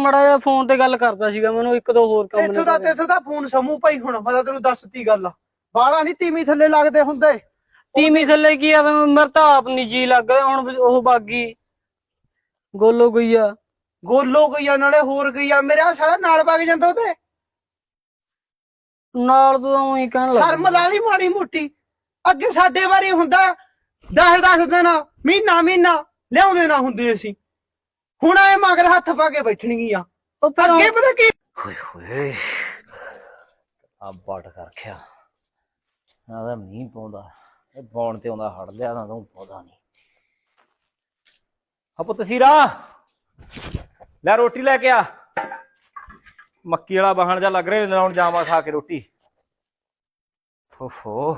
ਮੜਾ ਜਿਹਾ ਫੋਨ ਤੇ ਗੱਲ ਕਰਦਾ ਸੀਗਾ ਮੈਨੂੰ ਇੱਕ ਦੋ ਹੋਰ ਕੰਮ ਇੱਥੋਂ ਦਾ ਤੇਥੋਂ ਦਾ ਫੋਨ ਸਮੂਹ ਭਾਈ ਹੁਣ ਪਤਾ ਤੈਨੂੰ ਦੱਸਤੀ ਗੱਲ। ਬਾਲਾ ਨਹੀਂ ਤੀਵੀਂ ਥੱਲੇ ਲੱਗਦੇ ਹੁੰਦੇ। ਤੀਵੀਂ ਥੱਲੇ ਕੀ ਆ ਮਰ ਤਾਂ ਆਪ ਨੀ ਜੀ ਲੱਗ ਰਿਹਾ ਹੁਣ ਉਹ ਬਾਗੀ। ਗੋਲੋ ਗਈ ਆ। ਗੋਲੋ ਗਈਆ ਨਾਲੇ ਹੋਰ ਗਈਆ ਮੇਰੇ ਆ ਸਾਲਾ ਨਾਲ ਵਗ ਜਾਂਦਾ ਉਹਦੇ। ਨਾਲ ਤੋਂ ਉਹੀ ਕਹਿਣ ਲੱਗ ਸ਼ਰਮ ਲਾ ਲਈ ਮਾੜੀ ਮੋਟੀ। ਅੱਗੇ ਸਾਡੇ ਵਾਰੀ ਹੁੰਦਾ। 10 10 ਦਿਨ ਮਹੀਨਾ ਮਹੀਨਾ ਲਿਆਉਂਦੇ ਨਾ ਹੁੰਦੇ ਅਸੀਂ। ਹੁਣ ਐ ਮਗਰ ਹੱਥ ਪਾ ਕੇ ਉਹ ਫਿਰ ਅੱਗੇ ਪਤਾ ਕੀ ਹੋਏ ਹੋਏ। ਆ ਬੜ ਕਰ ਖਿਆ ਨਾ ਤਾਂ ਮੀਂਹ ਪਾਉਂਦਾ। ਇਹ ਬੌਣ ਤੇ ਆਉਂਦਾ ਹੜ ਲਿਆ ਨਾ ਤੂੰ ਪੌਦਾ ਨਹੀਂ। ਆ ਪੁੱਤ ਸੀਰਾ। ਲੈ ਰੋਟੀ ਲੈ ਕੇ ਆ। ਮੱਕੀ ਵਾਲਾ ਬਾਹਣ ਜਾ ਲੱਗ ਰਿਹਾ ਹੁਣ ਜਾਵਾਂ ਖਾ ਕੇ ਰੋਟੀ। ਓਹੋ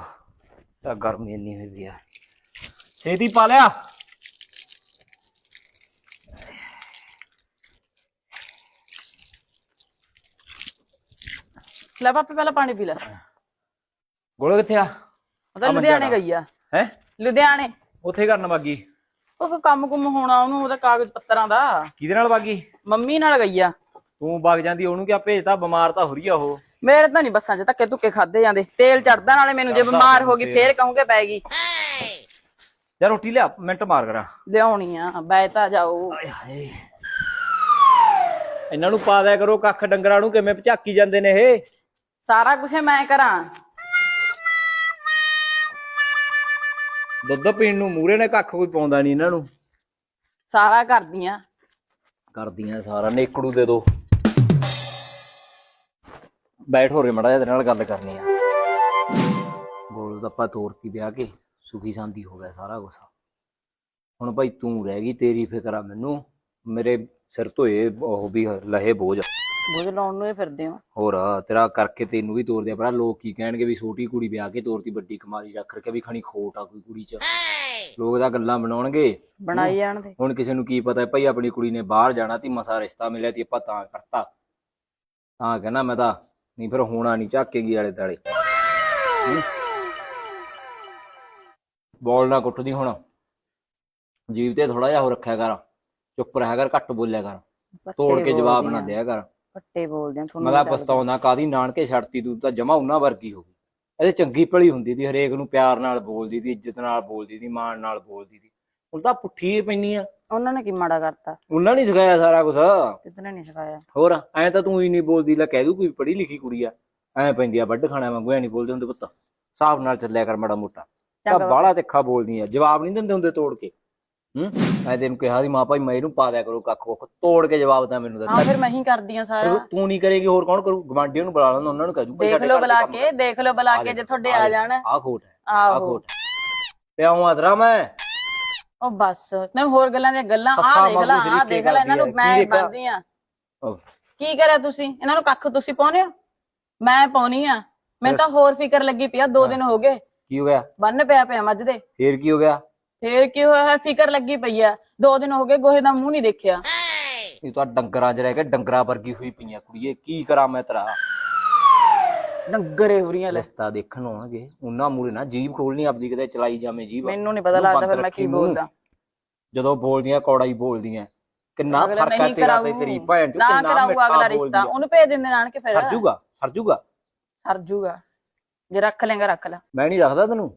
ਤਾਂ ਗਰਮੀ ਇੰਨੀ ਹੋਈ ਵੀ ਆ। ਛੇਤੀ ਪਾ ਲਿਆ। ਲੈ ਪਾਪੇ ਪਹਿਲਾਂ ਪਾਣੀ ਪੀ ਲੈ। ਗੋਲੋ ਕਿੱਥੇ ਆ? ਉਹ ਤਾਂ ਆ ਮੰਜਾ ਲੁਧਿਆਣੇ। ਗਈ ਆ। ਹੈ? ਲੁਧਿਆਣੇ। ਉੱਥੇ ਕਰਨ ਬਾਗੀ ਉਹ ਕੋਈ ਕੰਮ ਕੁਮ ਹੋਣਾ ਉਹਨੂੰ ਉਹਦਾ ਕਾਗਜ਼ ਪੱਤਰਾਂ ਦਾ। ਕਿਹਦੇ ਨਾਲ ਬਾਗੀ ਮੰਮੀ ਨਾਲ ਗਈ ਆ। ਤੂੰ ਵਗ ਜਾਂਦੀ ਉਹਨੂੰ ਕਿਆ ਭੇਜਤਾ? ਬਿਮਾਰ ਤਾਂ ਹੋ ਰਹੀ ਆ ਉਹ। ਮੇਰੇ ਤਾਂ ਨਹੀਂ ਬੱਸਾਂ 'ਚ ਧੱਕੇ ਧੁੱਕੇ ਖਾਦੇ ਜਾਂਦੇ। ਤੇਲ ਚੜਦਾ ਨਾਲੇ ਮੈਨੂੰ ਜੇ ਬਿਮਾਰ ਹੋ ਗਈ। ਫੇਰ ਕਹੂੰਗੇ ਪੈ ਗਈ। ਯਾਰ ਰੋਟੀ ਲਿਆ ਮਿੰਟ ਮਾਰ ਕਰਾਂ। ਲਿਆਉਣੀ ਆ ਬੈ ਤਾਂ ਜਾਓ। ਹਾਏ। ਇਹਨਾਂ ਨੂੰ ਪਾ ਦਿਆ ਕਰੋ ਕੱਖ ਡੰਗਰਾਂ ਨੂੰ ਕਿਵੇਂ ਭਚਾਕੀ ਜਾਂਦੇ ਨੇ ਇਹ? ਸਾਰਾ ਕੁਝ ਮੈਂ ਕਰਾਂ। ਦੁੱਧ ਪੀਣ ਨੂੰ ਮੂਰੇ ਨੇ ਕੱਖ ਕੋਈ ਪਾਉਂਦਾ ਨਹੀਂ ਇਹਨਾਂ ਨੂੰ। ਸਾਰਾ ਕਰਦੀ ਆ ਕਰਦੀਆਂ ਸਾਰਾ ਨੇਕੜੂ ਦੇ ਦੋ। ਬੈਠ ਹੋ ਰੇ ਮੜਾ ਇਹਦੇ ਨਾਲ ਗੱਲ ਕਰਨੀ ਆ। ਗੋਲ ਦਾ ਆਪਾਂ ਤੋਰਤੀ ਵਿਆਹ ਕੇ ਸੁਖੀ ਸ਼ਾਂਤੀ ਹੋ ਗਿਆ ਸਾਰਾ ਕੁਛ। ਹੁਣ ਭਾਈ ਤੂੰ ਰਹਿ ਗਈ ਤੇਰੀ ਫਿਕਰ ਆ ਮੈਨੂੰ ਮੇਰੇ ਸਿਰ ਧੋਏ ਉਹ ਵੀ ਲਹੇ ਬੋਝ। ਬੁਝ ਲਾਉਣ ਨੂੰ ਹੀ ਫਿਰਦੇ ਹੋ। ਹੋਰ ਤੇਰਾ ਕਰਕੇ ਤੈਨੂੰ ਵੀ ਤੋਰ ਦਿਆ ਪਰ ਲੋਕ ਕੀ ਕਹਿਣਗੇ ਵੀ ਛੋਟੀ ਕੁੜੀ ਵਿਆਹ ਕੇ ਤੋਰਤੀ ਵੱਡੀ ਕਮਾਰੀ ਰੱਖ ਕੇ ਵੀ ਖਣੀ ਖੋਟ ਆ ਕੋਈ ਕੁੜੀ ਚ। ਲੋਕ ਤਾਂ ਗੱਲਾਂ ਬਣਾਉਣਗੇ। ਬਣਾਈ ਜਾਣ ਦੇ। ਹੁਣ ਕਿਸੇ ਨੂੰ ਕੀ ਪਤਾ ਭਾਈ ਆਪਣੀ ਕੁੜੀ ਨੇ ਬਾਹਰ ਜਾਣਾ ਤੀ ਮਸਾ ਰਿਸ਼ਤਾ ਮਿਲਿਆ ਤੀ ਆਪਾਂ ਤਾਂ ਕਰਤਾ। ਤਾਂ ਕਹਿਣਾ ਮੈਂ ਤਾਂ ਨਹੀਂ ਫਿਰ ਹੋਣਾ ਨਹੀਂ ਝਾਕੇਗੀ ਵਾਲੇ ਤਾਲੇ ਬੋਲ ਨਾ ਕੁੱਟਦੀ ਹੁਣ। ਜੀਵ ਤੇ ਥੋੜਾ ਜਿਹਾ ਹੋ ਰੱਖਿਆ ਕਰ। ਚੁੱਪ ਰਹਿ ਕਰ ਘੱਟ ਬੋਲਿਆ ਕਰ। ਤੋੜ ਕੇ ਜਵਾਬ ਨਾ ਦਿਆ ਕਰ। ਪੱਟੇ ਬੋਲਦੇ ਆ ਤੁਹਾਨੂੰ। ਪਛਤਾਉਂਦਾ ਕਾਦੀ ਨਾਨਕੇ ਛੱਡਤੀ ਤੂੰ ਤਾਂ ਜਮਾ ਉਹਨਾਂ ਵਰਗੀ ਹੋ ਗਈ। ਇਹਦੇ ਚੰਗੀ ਭਲੀ ਹੁੰਦੀ ਦੀ ਹਰੇਕ ਨੂੰ ਪਿਆਰ ਨਾਲ ਬੋਲਦੀ ਦੀ ਇੱਜ਼ਤ ਨਾਲ ਬੋਲਦੀ ਦੀ ਮਾਣ ਨਾਲ ਬੋਲਦੀ ਦੀ ਹੁਣ ਤਾਂ ਪੁੱਠੀ ਪੈਣੀ ਆ। ਉਹਨਾਂ ਨੇ ਕੀ ਮਾੜਾ ਕਰਤਾ? ਉਹਨਾਂ ਨੇ ਸਿਖਾਇਆ ਸਾਰਾ ਕੁਝ ਕਿਤਨੇ ਨਹੀਂ ਸਿਖਾਇਆ? ਹੋਰ ਐ ਤਾਂ ਤੂੰ ਹੀ ਨਹੀਂ ਬੋਲਦੀ ਲੈ ਕਹਿ ਦੂ ਕੋਈ ਪੜ੍ਹੀ ਲਿਖੀ ਕੁੜੀ ਆ। ਐ ਪੈਂਦੀ ਆ ਵੱਡ ਖਾਣਾ ਵਾਂਗੂ ਐ ਨਹੀਂ ਬੋਲਦੇ ਹੁੰਦੇ ਪੁੱਤ। ਹਿਸਾਬ ਨਾਲ ਚੱਲਿਆ ਕਰ ਮਾੜਾ ਮੋਟਾ। ਤਾਂ ਬਾਹਲਾ ਤਿੱਖਾ ਬੋਲਦੀ ਆ ਜਵਾਬ ਨਹੀਂ ਦਿੰਦੇ ਹੁੰਦੇ ਤੋੜ ਕੇ। ਹੂੰ? ਮੈਂ ਤੈਨੂੰ ਕਿਹਾ ਦੀ ਮਾਂ ਭਾਈ ਮੈਂ ਇਹਨੂੰ ਪਾ ਦਿਆ ਕਰੋ ਕੱਖ ਕੁੱਖ। ਤੋੜ ਕੇ ਜਵਾਬ ਤਾਂ ਮੈਨੂੰ ਹਾਂ ਦਿੱਤਾ ਫਿਰ ਮੈਂ ਹੀ ਕਰਦੀ ਆ ਸਾਰਾ। ਤੂੰ ਨਹੀਂ ਕਰੇਗੀ ਹੋਰ ਕੌਣ ਕਰੂ? ਗਵਾਂਢੀਆਂ ਨੂੰ ਬੁਲਾ ਲੈਂਦਾ ਉਹਨਾਂ ਨੂੰ ਕਹਿ ਦੂ ਦੇਖ ਲਓ ਬੁਲਾ ਕੇ ਦੇਖ ਲਓ ਬੁਲਾ ਕੇ ਜੇ ਤੁਹਾਡੇ ਆ ਜਾਣ। ਆ ਖੋਟ ਹੈ ਆ ਆਹੋ। ਖੋਟ ਪਿਆਉਂ ਆਦਰਾ ਮੈਂ। ਉਹ ਬਸ ਨਾ ਹੋਰ ਗੱਲਾਂ ਦੀਆਂ ਗੱਲਾਂ ਆ ਦੇਖ ਲੈ ਆ ਦੇਖ ਲੈ ਇਹਨਾਂ ਨੂੰ ਮੈਂ ਬੰਦੀ ਆ ਕੀ ਕਰਿਆ ਤੁਸੀਂ? ਇਹਨਾਂ ਨੂੰ ਕੱਖ ਤੁਸੀਂ ਪਾਉਨੇ ਹੋ? ਮੈਂ ਪਾਉਣੀ ਆ। ਮੈਨੂੰ ਤਾਂ ਹੋਰ ਫਿਕਰ ਲੱਗੀ ਪਿਆ ਦੋ ਦਿਨ ਹੋ ਗਏ। ਕੀ ਹੋ ਗਿਆ? ਬੰਨ ਪਿਆ ਪਿਆ ਮੱਝ ਦੇ। ਫੇਰ ਕੀ ਹੋ ਗਿਆ? ਫੇਰ ਕੀ ਹੋਇਆ? ਹੈ? ਫਿਕਰ ਲੱਗੀ ਪਈ ਆ। ਦੋ ਦਿਨ ਹੋ ਗਏ ਗੋਹੇ ਦਾ ਮੂੰਹ ਨਹੀਂ ਦੇਖਿਆ। ਇਹ ਤਾਂ ਡੰਗਰਾਂ 'ਚ ਰਹਿ ਕੇ ਡੰਗਰਾਂ ਵਰਗੀ ਹੋਈ ਪਈਆਂ ਕੁੜੀਏ? ਕੀ ਕਰਾਂ ਮੈਂ ਤੇਰਾ? ਡੰਗਰੇ ਹੁਰੀਆਂ ਲੈ। ਰਸਤਾ ਦੇਖਣ ਆਉਣਗੇ। ਉਹਨਾਂ ਮੂਰੇ ਨਾ ਜੀਭ ਖੋਲਣੀ ਆਪਦੀ ਕਿਤੇ ਚਲਾਈ ਜਾਵੇਂ ਜੀਭ। ਮੈਨੂੰ ਨਹੀਂ ਪਤਾ ਲੱਗਦਾ ਬੰਦ ਫਿਰ ਮੈਂ ਕੀ ਮੂੰਹ। ਬੋਲਦਾ। ਜਦੋਂ ਬੋਲਦੀਆਂ ਕੌੜਾ ਹੀ ਬੋਲਦੀਆਂ। ਕਿੰਨਾ ਅਗਲਾ ਫ਼ਰਕ ਆ ਨਹੀਂ ਤੇਰਾ ਤੇ ਕਰਾਊ। ਤੇਰੀ ਭੈਣ ਚ ਨਾ ਕਿੰਨਾ ਕਰਾਊਗਾ ਅਗਲਾ ਰਿਸ਼ਤਾ। ਉਹਨੂੰ ਭੇਜ ਦਿੰਦੇ ਨਾਨਕੇ ਫਿਰ। ਸਰ ਜੂਗਾ ਸਰ ਜੂਗਾ। ਹਰ ਜੂਗਾ। ਜੇ ਰੱਖ ਲੇਗਾ ਰੱਖ ਲੈ। ਮੈਂ ਨਹੀਂ ਰੱਖਦਾ ਤੈਨੂੰ।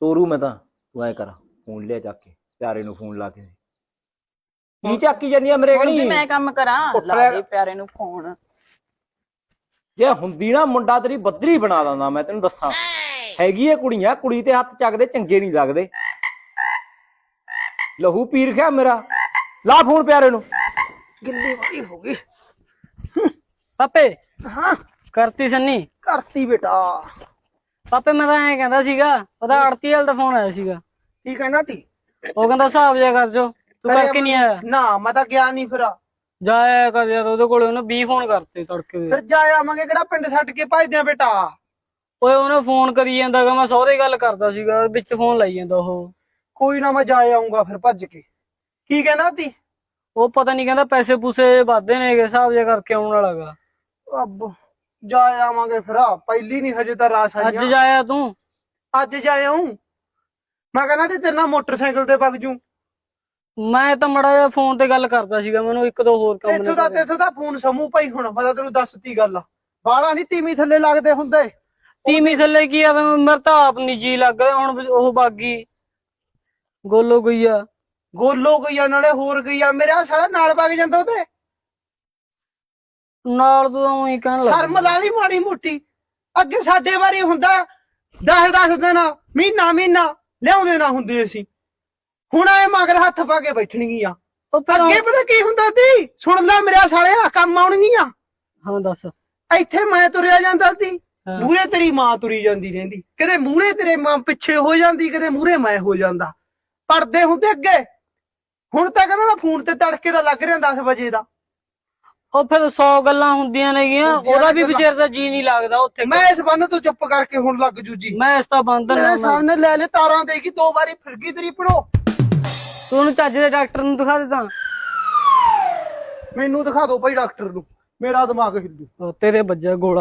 ਤੋਰੂ ਮੈਂ ਤਾਂ। ਤੂੰ ਐ ਕਰ। ਫੋਨ ਲਿਆ ਚੱਕ ਕੇ ਪਿਆਰੇ ਨੂੰ ਫੋਨ ਲਾ ਕੇ। ਕੀ ਚੱਕੀ ਜਾਨੀ ਆ ਮੇਰੇ ਹੁਣ ਵੀ ਮੈਂ ਕੰਮ ਕਰਾਂ ਉੱਠ ਲਾ ਲੈ। ਦੇ ਪਿਆਰੇ ਨੂੰ ਫੋਨ। ਜੇ ਹੁੰਦੀ ਨਾ ਮੁੰਡਾ ਤੇਰੀ ਬੱਦਰੀ ਬਣਾ ਦਿੰਦਾ ਮੈਂ ਤੈਨੂੰ ਦੱਸਾਂ। ਹੈਗੀ ਏ ਕੁੜੀਆਂ ਕੁੜੀ ਤੇ ਹੱਥ ਚੱਕਦੇ ਚੰਗੇ ਨਹੀਂ ਲੱਗਦੇ। ਲਹੂ ਪੀਰ ਖਿਆ ਮੇਰਾ। ਲਾ ਫੋਨ ਪਿਆਰੇ ਨੂੰ। ਗਿੱਲੀ ਵਾਲੀ ਹੋ ਗਈ। ਪਾਪੇ ਹਾਂ। ਕਰਤੀ ਸੰਨੀ? ਕਰਤੀ ਬੇਟਾ। ਪਾਪੇ ਮੈਂ ਤਾਂ ਐਂ ਕਹਿੰਦਾ ਸੀਗਾ ਉਹਦਾ ਆੜਤੀ ਵਾਲ ਦਾ ਫੋਨ ਆਇਆ ਸੀਗਾ। ਕੀ ਕਹਿਣਾ ਤੀ? ਉਹ ਕਹਿੰਦਾ ਹਿਸਾਬ ਜਿਆ ਕਰ ਜੋ ਤੂੰ ਕਰਕੇ ਨਹੀਂ ਆਇਆ? ਨਾ ਮੈਂ ਤਾਂ ਗਿਆ ਨਹੀਂ ਫਿਰ। ਜਾਇਆ ਕਰ ਯਾਰ ਉਹਦੇ ਕੋਲੇ ਉਹਨੇ 20 ਫੋਨ ਕਰਤੇ ਤੜਕੇ ਦੇ। ਫਿਰ ਜਾ ਆਵਾਂਗੇ ਕਿਹੜਾ ਪਿੰਡ ਛੱਡ ਕੇ ਭਜਦੇ ਆ ਬੇਟਾ? ਓਏ ਉਹਨੇ ਫੋਨ ਕਰੀ ਜਾਂਦਾਗਾ ਮੈਂ ਸਹੁਰੇ ਗੱਲ ਕਰਦਾ ਸੀਗਾ ਵਿੱਚ ਫੋਨ ਲਾਈ ਜਾਂਦਾ ਉਹ। ਕੋਈ ਨਾ ਮੈਂ ਜਾ ਆਉਂਗਾ ਫਿਰ ਭੱਜ ਕੇ। ਕੀ ਕਹਿੰਦਾ ਤੀ? ਉਹ ਪਤਾ ਨਹੀਂ ਕਹਿੰਦਾ ਪੈਸੇ ਪੂਸੇ ਵਾਧੇ ਨੇਗੇ ਹਿਸਾਬ ਜਿਆ ਕਰਕੇ ਆਉਣ ਵਾਲਾਗਾ ਅੱਬ ਜਾ ਆਵਾਂਗੇ ਫਿਰ। ਪਹਿਲੀ ਨਹੀਂ ਹਜੇ ਤਾਂ ਰਾਸ ਆਈ ਅੱਜ ਆ। ਜਾਇਆ ਤੂੰ? ਅੱਜ ਜਾ ਆਉਂ ਮੈਂ ਕਹਿੰਦਾ ਤੇ ਤੇਰੇ ਨਾਲ ਮੋਟਰਸਾਈਕਲ ਤੇ ਵਗ ਜੂ। ਮੈਂ ਤਾਂ ਮੜਾ ਜਿਹਾ ਫੋਨ ਤੇ ਗੱਲ ਕਰਦਾ ਸੀਗਾ ਮੈਨੂੰ ਇੱਕ ਦੋ ਹੋਰ ਕੰਮ ਇੱਥੋਂ ਦਾ ਤੇ ਇੱਥੋਂ ਦਾ ਫੋਨ ਸਮੂਹ ਭਾਈ ਹੁਣ ਮੈਂ ਤਾਂ ਤੈਨੂੰ ਦੱਸਤੀ ਗੱਲ ਆ। ਨਹੀਂ ਤੀਵੀਂ ਥੱਲੇ ਲੱਗਦੇ ਹੁੰਦੇ। ਤੀਵੀਂ ਥੱਲੇ ਕੀ ਆ ਮੇਰਾ ਤਾਂ ਆਪ ਨਹੀਂ ਜੀ ਲੱਗਦਾ ਹੁਣ ਉਹ ਬਾਗੀ। ਗੋਲੋ ਗਈ ਆ ਗੋਲੋ ਗਈਆ ਨਾਲੇ ਹੋਰ ਗਈਆ। ਮੇਰਾ ਸਾਲਾ ਨਾਲ ਵਗ ਜਾਂਦਾ ਉਹਦੇ। ਨਾਲ ਤੋਂ ਉਹੀ ਕਹਿਣ ਲੱਗ ਸ਼ਰਮ ਲਾ ਲਈ ਮਾੜੀ ਮੋਟੀ। ਅੱਗੇ ਸਾਡੇ ਵਾਰੀ ਹੁੰਦਾ 10 10 ਦਿਨ ਮਹੀਨਾ ਮਹੀਨਾ ਲਿਆਉਂਦੇ ਨਾ ਹੁੰਦੇ ਅਸੀਂ। ਹੁਣ ਐ ਮਗਰ ਹੱਥ ਪਾ ਕੇ ਬੈਠਣਗੀਆਂ। ਉਹ ਫਿਰ ਅੱਗੇ ਪਤਾ ਕੀ ਹੁੰਦਾ ਸੀ? ਸੁਣ ਲੈ ਮੇਰਾ ਸਾਲਿਆ ਕੰਮ ਆਉਣਗੀਆਂ। ਹਾਂ ਦੱਸ। ਇੱਥੇ ਮੈਂ ਤੁਰਿਆ ਜਾਂਦਾ ਸੀ। ਮੂਰੇ ਤੇਰੀ ਮਾਂ ਤੁਰੀ ਜਾਂਦੀ ਰਹਿੰਦੀ। ਕਦੇ ਮੂਰੇ ਤੇਰੇ ਮਾਂ ਪਿੱਛੇ ਹੋ ਜਾਂਦੀ ਕਦੇ ਮੂਰੇ ਮੈਂ ਹੋ ਜਾਂਦਾ। ਪਰਦੇ ਹੁੰਦੇ ਅੱਗੇ। ਹੁਣ ਤਾਂ ਕਹਿੰਦਾ ਮੈਂ ਫੋਨ ਤੇ ਤੜਕੇ ਦਾ ਲੱਗ ਰਿਹਾ 10 ਵਜੇ ਦਾ। ਉਹ ਫਿਰ 100 ਗੱਲਾਂ ਹੁੰਦੀਆਂ ਨੇਗੀਆਂ ਹੁੰਦੀਆਂ ਉਹਦਾ ਵੀ ਗੱਲਾਂ। ਵਿਚਾਰ ਦਾ ਜੀ ਨਹੀਂ ਲੱਗਦਾ ਉੱਥੇ ਮੈਂ ਇਸ ਬੰਨ ਤੋਂ ਚੁੱਪ ਕਰਕੇ ਹੁਣ ਲੱਗ ਜੂ ਜੀ। ਮੈਂ ਇਸ ਤਾਂ ਬੰਦ ਨਾ ਤੇਰੇ ਸਾਹਮਣੇ ਲੈ ਲੈ ਤਾਰਾਂ ਦੇਗੀ ਦੋ ਵਾਰੀ ਫਿਰ ਗਈ ਤੇਰੀ ਪੜੋ ਤੂੰ ਉਹਨੂੰ ਚੱਜ ਦੇ ਡਾਕਟਰ ਨੂੰ ਦਿਖਾ ਦੇ ਤਾਂ। ਮੈਨੂੰ ਦਿਖਾ ਦਿਓ ਭਾਈ ਡਾਕਟਰ ਨੂੰ। ਮੇਰਾ ਦਿਮਾਗ ਹਿੱਲੂ। ਉਹ ਤੇਰੇ ਵੱਜਾ ਗੋਲਾ।